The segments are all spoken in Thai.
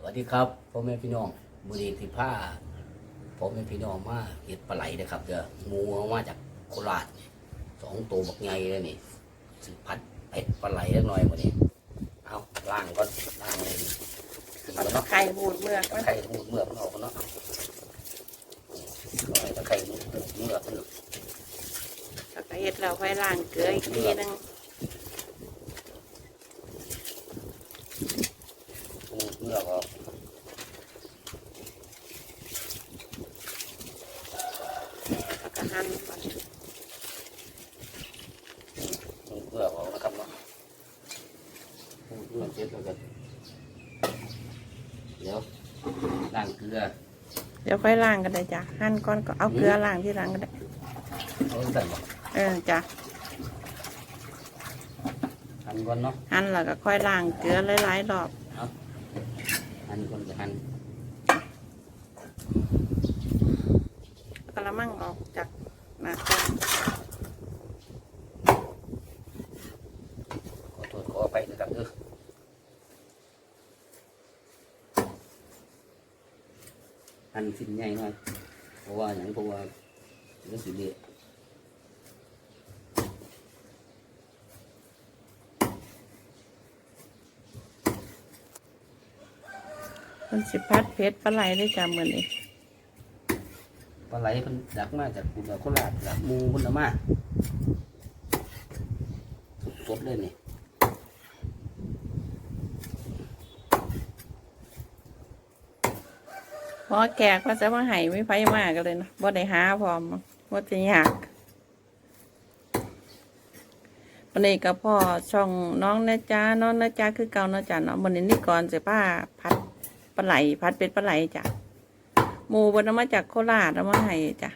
สวัสดีครับพ่อแม่พี่น้องบุรีที่ผ้าพ่อแม่พี่น้องมาเห็ดปลาไหลนะครับเด้องูเอามาจากโคราชนี่สองตัวบักใหญ่เลยนี่สิพัดเผ็ดปลาไหลเล็กน้อยกว่านี้เอาล่างก่อนล่างเลยขึ้นมาเนาะไข่บูดเมือกมันไข่มูดเมือกมันออกกันเนาะลอยตะไคร่มูดเมือกมันแล้วก็เฮ็ดเราไว้ล้างเกลืออีกทีหนึง มูดเมือกออก แล้วก็หั่นก่อนมูดเมือกออกนะครับเนาะมูดเมือกเสร็จแล้วก็เดี๋ยวล้างเกลือ เดี๋ยวค่อยล้างกันได้จ้ะหั่นก่อนก็เอาเกลือล้างที่ล้างก็ได้เอาใส่บ่เออจ้ะหั่นก่อนเนาะหั่นแล้วก็ค่อยล้างเกลือหลายๆรอบ หั่นก่อนจะหั่น กระมังออกจากนะขอโทษขอไปนะครับเด้อหั่นสิ้นใหญ่หน่อยเพราะว่าอย่างเพราะว่าเนื้อสีเละมันสิพัดเพชรปลาไหลได้จ้ะมื้อนี้ปลา ไหลเพิ่นดักมาจากกุฎาโคราชจากมูเพิ่นเอามาสดๆเลยนี่พอแกกว่าจะมาให้ไม่ไฟมากกันเลยนะบ่ได้หาพร้อมว่าจะยากวันนี้ก็พ่อช่องน้องนะจ๊ะน้องนะจ๊ะคือเก่านาะจ้ะเนาะวันนี้นี่ก่อนจะป้าพัดปลาไหลพัดเป็ดปลาไหลจ้ะ หมูบนมาจากโคราชเอามาให้จ้ะ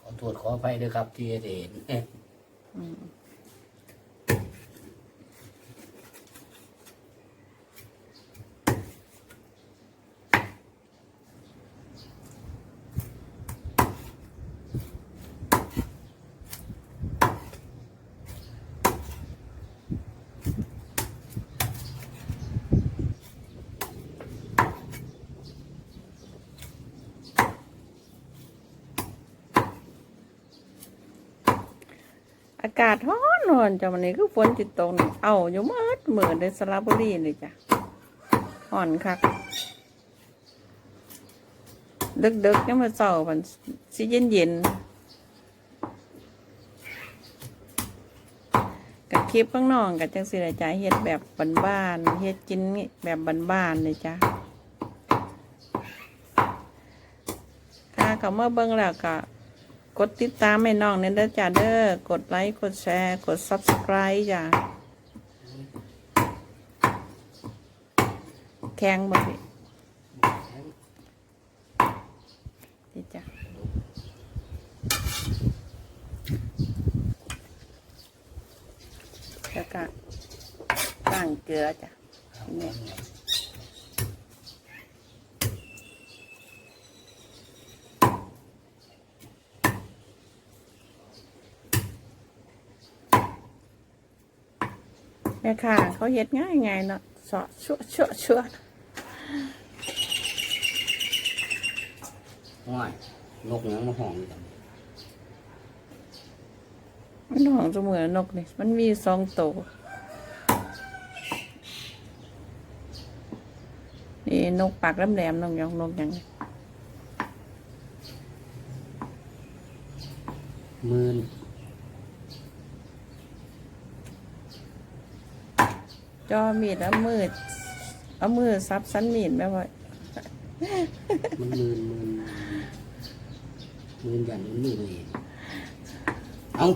ขอโทษขออภัยด้วยครับที่เห็น อากาศร้อนร้อนจ้ะวันนี้คือฝนจิตตกนี่เอาอยู่มืดเหมือนในสระบุรีเลยจ้ะห่อนคักดึกดึกๆยังมาเศร้ามันสิเย็นเย็นๆกับคลิปข้างนอกกับจังสิละจ้ะเฮ็ดแบบบ้านๆเฮ็ดกินแบบบ้านๆเลยจ้ะค่ะเขาเมื่อเบิ่งแล้วก็ กดติดตามให้น้องเนี่ยเด้อจ้าเด้อกดไลค์กดแชร์ กด subscribe จ้าแข็งบ่พี่นี่จ้ะแล้วก็ตั้งเกลือจ้ะนี่ แม่ค่ะ เขาเฮ็ดง่ายง่ายๆเนาะเสาะชั่วชั่วชั่วง่ายนกยังมาห้องอยู่จังมันของเสมอนกนี่มันมีสองตัวนี่นกปากแหลมๆนกหยองนกหยังหมื่น จอมีดเอามือเอามือซับสันมีดแม่ว่ามันมืนมืนมืนอย่างนี้มือเลยเอา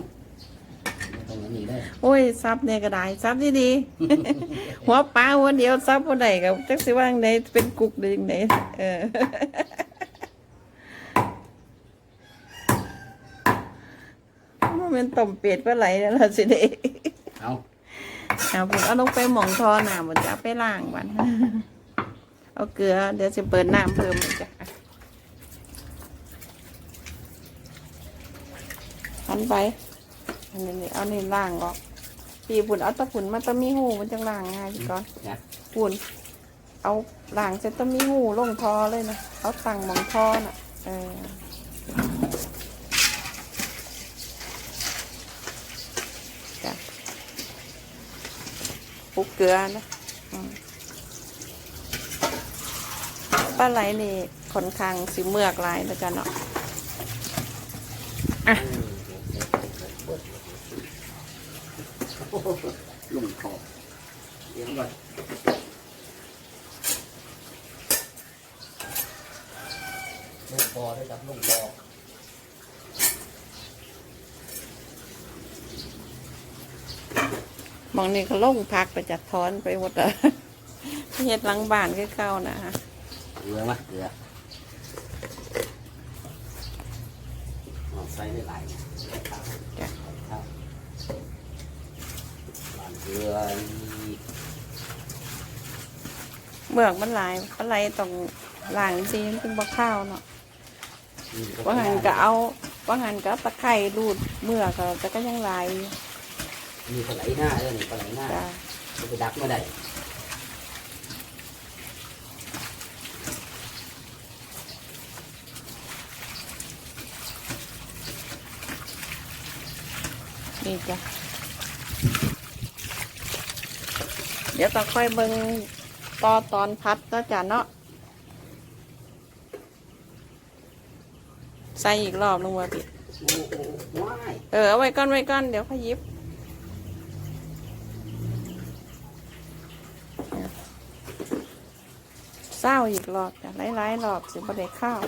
ต้องนี้ได้โอ้ยซับเนี่ยก็ได้ซับดีดีๆหัวปลาหัวเดียวซับบ่ได้กับจักสิว่าจั่งใดเป็นกุกหรือจังไดเออมันเป็นต้มเป็ดปลาไหลนั่นล่ะสิเด้เอา เอาผมเอาลงไปหมองทอหนามันจะเอาไปล้างมันเอาเกลือ เดี๋ยวจะเปิดน้ำเพิ่มอีกจ้ะหันไปอันนี้เอานี่ล้างออกปีปุ่นเอาตะปุ่นมาตะมีหูมันจังล้างง่ายพี่ก่อนนะปุ่นเอาล้างเสร็จตะมีหูลงทอเลยนะเอาตั้งหมองทอน่ะ เออจ้ะป กลือนะปลาไหลนี่ค่อนข้างสิเมือกลายนะจ๊ะเนาะ ลุงคอเดี๋ยวก่อนลุงคอได้ครับลุงคอ ห มองนี่เขาลงพักไปจัดทอนไปหมดเลยเฮ็ดหลังบ้านคือเก่านะฮะเกลือมะเกลือเอาใส่ไม่หลายนะจ้ะครับหวานเกลืออีกเมือกมันหลายปลาไหลต้องล้างซีมันเป็นบ่ข้าวเนาะนี่ว่าหันก็เอาว่าหันก็เอาตะไคร้รูดเมือกก็แต่ก็ยังหลายอยู่ มีปลาไหลหน้าเออนี่ปลาไหลหน้าจ้ะจะไปดักไม่ได้นี่จ้ะเดี๋ยวต้องค่อยเบิ่งต่อตอนพัดแล้วจ้ะเนาะใส่อีกรอบนึงว่าพี่โอ้โหว้ายเออเอาไว้ก่อนไว้ก่อนเดี๋ยวเขายิบ เศร้าอีกรอบจ้ะหลายๆรอบสิบ่ได้ข้าว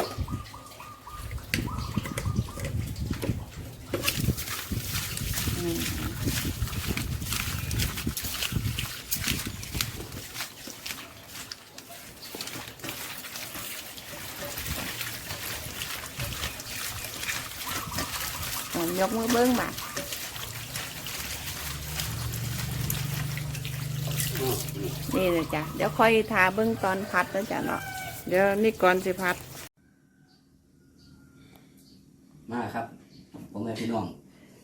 ยกมือเบิ้งบาด อืม นี่นี่เลยจ้ะเดี๋ยวค่อยทาเบื้องตอนพัดนะจ้ะเนาะเดี๋ยวนี่ก่อนสิพัด มาครับผมแม่พี่น้อง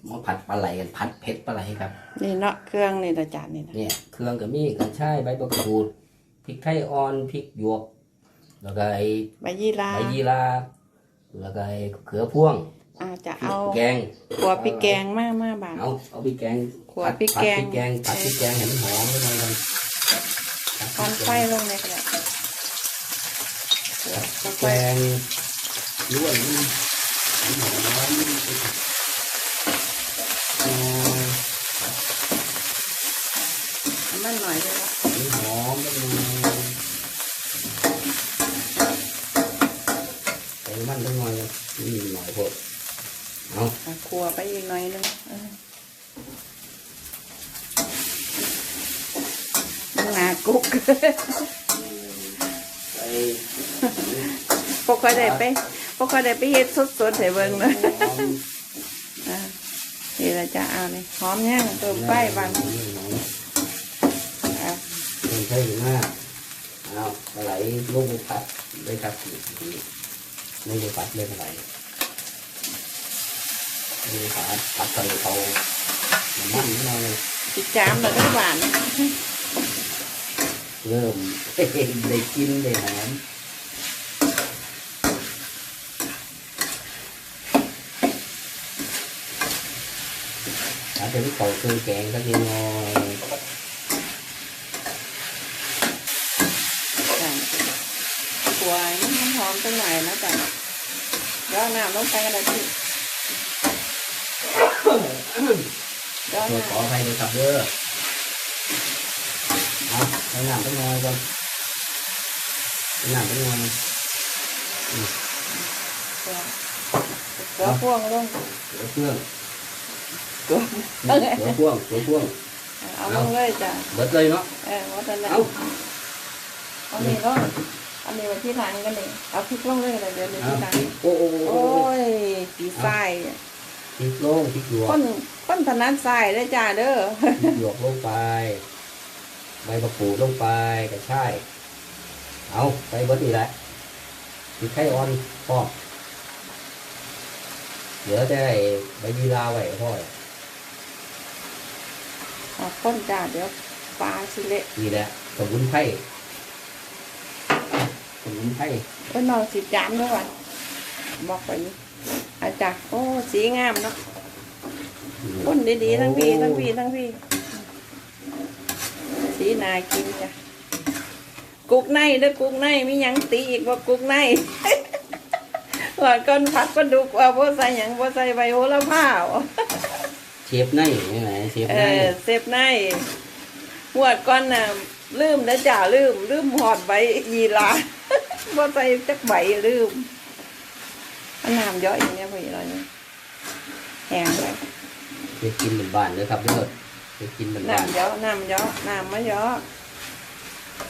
มาผัดปลาไหลกันผัดเผ็ดปลาไหลครับ นี่เนาะเครื่องนี่นะจ้ะนี่นะเนี่ยเครื่องก็มีกระชายใบมะกรูดพริกไทยอ่อนพริกหยวก แล้วก็ไอ้ใบยี่ราใบยีราแล้วก็ไอ้เขือพ่วงอาจะพริเอากแกงขัวพริกแกงมากมากบางเอาเอาพริกแกงขัวผัดพริกแกงผัดพริกแกงผัดพริกแกงให้มันหอมเลยมัน ควันไฟลงในกระดาษพริกแกงล้วนมันหอมเออมันหน่อยเลยละมันหอมแล้วมันใส่มันทั้งหน่อยนี่หน่อยพอเอาเอาขัวไปอีกหน่อยหนึงเออมันหนา กุกใส่พวกค่อยได้ไปพวกค่อยได้ไปเฮ็ดสดๆให้เบิ่งเลยหอมอ่านี่ละจ้ะเอานี่หอมย่างเติมไฟบานอะเงินใช่หรือไม่เอาอะไรลูกไปพัดได้ครับไม่ได้พัดเลยอะไรมีพัดพัดใส่เขาน้ำมันนิดหน่อยจิจามแล้วได้หวาน เริ่มได้กินได้หอมถ้าเป็นเขาเครื่องแกงสักนิดหน่อยจ้ะขัวให้มันหอมจังหน่อยนะจ๊ะเดี๋ยวเอาน้ำลงไปกันเลยพี่เดี๋ยวเอาขอน้ำขออภัยด้วยครับเด้อ เอาใส่น้ำไปหน่อยก่อนใส่น้ำไปหน่อยเกลือเกลือพ่วงลงเดี๋ยวเครื่องเกลือเดี๋ยวพ่วงเดี๋ยวพ่วงเอาลงเลยจ้ะเบิดเลยเนาะเออว่าแต่ละเอาเอานี่ลงอันนี้ไว้ที่หลังกันเลยเอาพริกลงเลยเลยเดี๋ยวเดี๋ยวเอาที่หลังพริกโอ้โอ้โอ้โอ้โอ้ยปีไส้พริกโลงพริกหยวกคนคต้นถนัดใส่ได้อจ้าเด้อหยวกลงไป ใบมะกรูดลงไปกระชายเอาใส่เบิดนี่แหละติดไข่อ่อนพร้อมเดี๋ยวจะได้ใบยีราไว้พ่ออะต้นจ้าเดี๋ยวปลาสิเละนี่แหละสมุนไพรสมุนไพรเอ้ยนอนสิจานด้วยว่ะบอกไปนี่อาจารย์โอ้สีงามเนาะคนดีๆทั้งพี่ทั้งพี่ทั้งพี่ สีนากินจ้ะกุกในเด้อกุกในมีหยังตีอีกว่ากุกในว่าก้อนผัดปลาดุกว่าบ่ใส่หยังบ่ใส่ใบโหระพาว่ะเชฟในนี่ไหนเชฟเอในอเซฟในหวดก้อนน่ะลืมแล้วจ้าลืม ลืมหอดใบยีราบ่ใส่จักใบลืมอันน้ำเยอะอย่างเนี้ยพอดีเราเนี่ยแห้งเลย เชฟกินเป็นบ้านเลยครับเด้อ เชฟกินเป็นบ้านน้ำเยอะน้ำเยอะน้ำมาเยอะ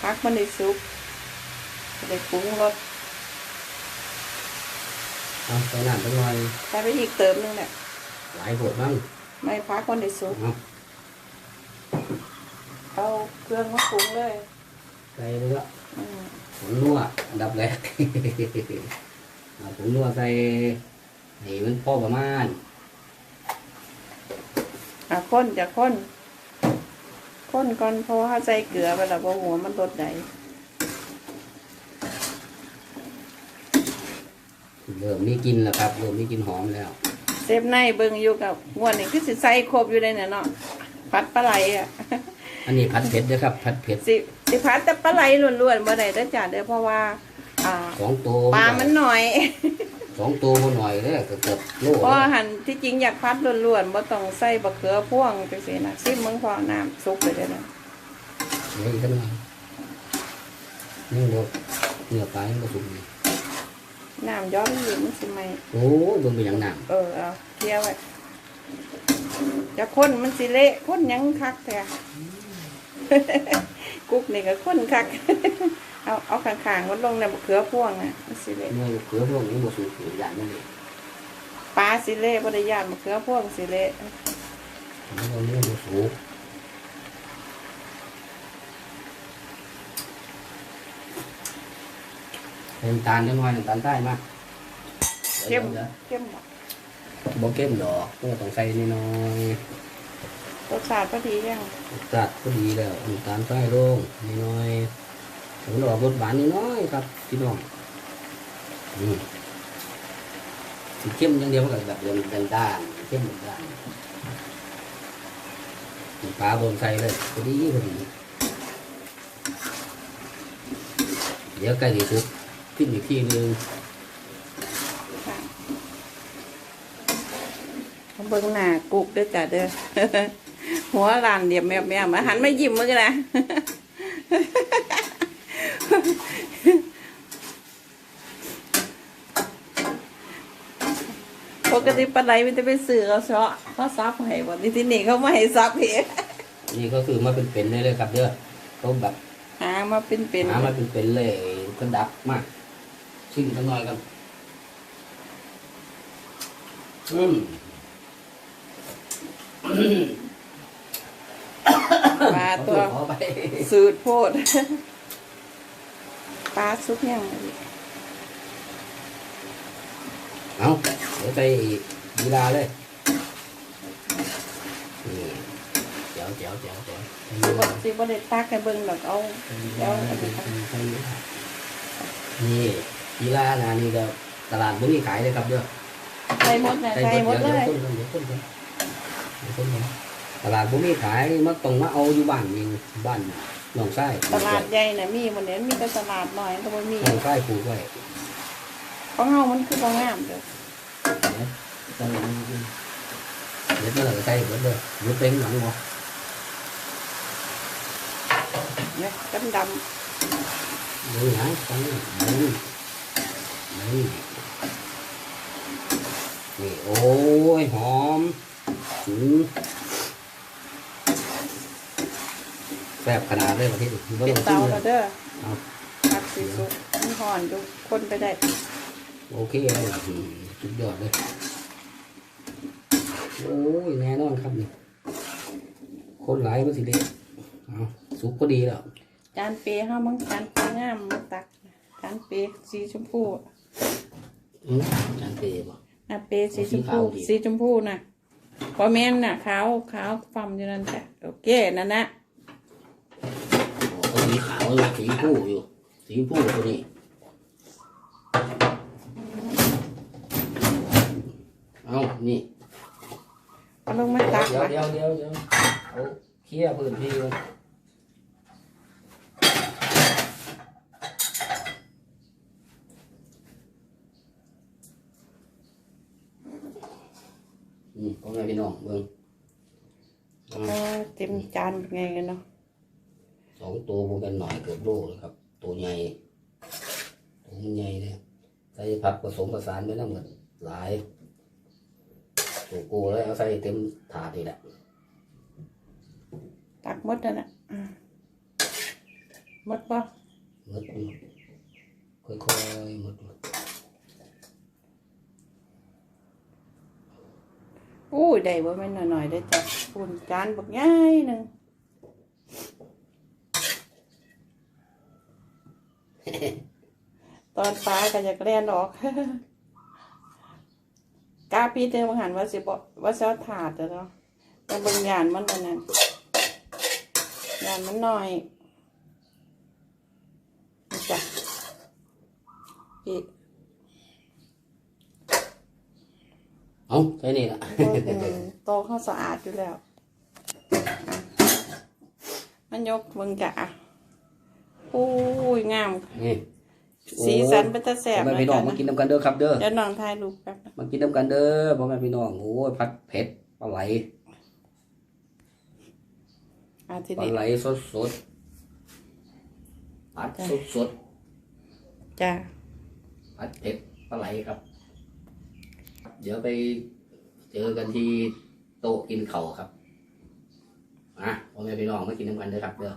พักมันได้สุกได้ปรุงรสเอาใส่น้ำไปหน่อยใส่ไปอีกเติมนึงเนี่ยหลายโหดมั้งไม่พักมันได้สุกเอาเอาเครื่องมาปรุงเลยใส่เนื้ออืมผงนัวอันดับแรกเอาผงนัวใส่ให้มันพอประมาณอะข้นจะข้น ข้นก่อนเพราะว่าใส่เกลือไปแล้วพอหัวมันลดได้เริ่มมีกลินแล้วครับเริ่มมีกลินหอมแล้ว เซฟในเบิ่งอยู่กับงวดนี่คือสิใส่ครบอยู่เลยเนี่ยเนาะพัดปลาไหลอะ อันนี้ผัดเผ็ดนะครับผัดเผ็ดสิสิพัดแต่ปลาไหลล้วนๆบ่ได้เด้อจ้ะเด้อเพราะว่า อ่าสองตัวปลามันหน่อย สองตัวหน่อยเลยเกือบโลเพราะหันที่จริงอยากพัดล้วนๆบ่ต้องใส่บะเขือพ่วงจังซี่นะซิมมึงพอน้ำซุปไปเด้อนะเดี๋ยวอีกสักหน่อยนี่รสเนื้อปลายังผสมอยู่น้ำย้อนอยู่มันสิไหมโอ้ยเบิ่งเป็นอย่างน้เออเอาเคี่ยวไว้จะข้นมันสิเละข้นหยังคักแท้กุ๊กนี่ก็ข้นคัก เอาเอาข้างๆมันลงในบะเขือพ่วงนะมันสิเละำเนื้อเกลือพวกนี้ผสมเกลืออย่างนี้เลยปลาสิเละบ่ได้ย่านบะเขือพ่วงสิเละแล้วก็เนื้อผสมเป็นำตาลจังหน่อยน้ำตาลใต้มาเข้มดี๋ยวเข้มบ่บ่เข้มดอกก็ต้องใส่นิดหน่อยรสชาติพอดียังจัดก็ดีแล้วน้ำตาลใต้ลงนิดหน่อย ถึงดอกรสหวานนิดหน้อยครับพี่น้องอืมสีเข้มอย่างเดียวมันก็แบบเดินด้านๆเข้มด้านปลาบนใส่เลยพอดีพอดีเดี๋ยวใกล้ที่สุดขึ้นอีกทีหนึงค่ะเอาเบิ่งหน้ากุกด้อจ้ะเด้อหัวลานเดียบแมบแมบมาหันไมายิ้มมึงนะ ปกติปลาไหลมันจะไปซื้อเขาเชาะเขาซับให้บ่นี่ที่นี่เขาไม่ให้ซับเองนี่ก็คือมาเป็นเป็นๆเลยเลยครับเด้อเขาแบบหามาเป็นเป็นหามาเป็นเป็นๆเลยก็ดับมากชิมกันหน่อยกันอืมปลาขอโทตัวษขอไปสูตรโพดปลาซุปยัง เอาเดี๋ยวใส่ยีราเลยนี่เจ๋วเจ๋วเจ๋วเจ๋วสิบ่สิบ่ได้ตักให้เบิ่งดอกเอาแล้วอันนี้ครับนี่ยีรานะนี่ก็ตลาดบุรีขายเลยครับเด้อใส่หมดนะใส่หมดเลยดี๋วคนเดี๋ยวคนเดี๋ยวคนเดี๋ยวตลาดบุรีขายมันต้องมาเอาอยู่บ้านเองบ้านหนองไส้ตลาดใหญ่น่ะมีบ่เนี่ยมีแต่ตลาดน้อยก็บ่มีหนองไส้ปลูกไว้ ของเฮามันคือบ่งามเด้อใส่เดี๋ยวเมื่อไหร่ใส่เบิดเลยเดี๋ยวเป็นหลังบ่เนี่ยดำดูหนังฟังนี่นี่นี่นี่โอ้ยหอมถึงแซ่บขนาดเลยประเทศนี้ๆบ่เป็นต้องเตาชิมเลแล้วยเด้อเอาผักสิสุกมันฮ้อนอยู่คนไปได้โอเคเลยอืมสุดยอดเลย โอ้ยแน่นอนครับนี่คนหลายมันสิเด็ดเอาสุกพอดีแล้ว จานเปห้ามังจานเปงามมาตัก จานเปสีชมพูอืมจานเปย์บ่อะเปสีชมพูสีขาวดิสีชมพูน่ะพอแม่นน่ะขาวขาวฟัมอยู่นั่นจ้ะโอเคนั่นนะโอ้สีขาวอยู่สีชมพูอยู่ สีชมพูตัวนี้านี่เอาลงมาตักเดี๋ยวมาเดี๋ยวเดี๋ยวเดี๋ยวเอาเคลียร์พื้นที่ก่อนอืมพ่อแม่พี่น้องเบิ่งเออเต็มจานเป็นไงกันเนาะสองตัวพวกกันหน่อยเกือบโลเลยครับ ตัวใหญ่ตัวมันใหญ่เลยใส่ผักผสมผสานไปน้ำกันหลายตัว กูแล้วเอาใส่เต็มถาดนี่แหละ ตักหมดนั่นน่ะอ่าหมดปะหมดค่อยๆหมดอู้ยได้บ่แม่นหน่อยๆได้อจ้ะปุ่นจานบักใหญ่หนึ่งตอนปลาก็จะแกล้นออก กาปีเตอร์มาหันว่าสิบว่าสิเอาถาดอะเนาะแต่เบางยานมันอันนั้นยานมันน้อยนี่จ้ะพี่เอาใส่นี่ละอืมโตเข้าสะอาดอยู่แล้ว มันยกเบิ่งจ้ะอุ้ยงามนี่ สีสันเป็นตาแสบพ่อแม่พี่น้องมากินน้ำกันเด้อครับเด้อเดี๋ยวน้องถ่ายรูปแป๊บนะมากินน้ำกันเด้อพ่อแม่พี่น้องโอ้ยผัดเผ็ดปลาไหลอะทีปลานี้ไหลสดสดๆผัดสดสดจ้ะๆผัดเผ็ดปลาไหลครับ เดี๋ยวไปเจอกันที่โต๊ะกินเข่าวครับอะพ่อแม่พี่น้องมากินน้ำกันเด้อครับเด้อ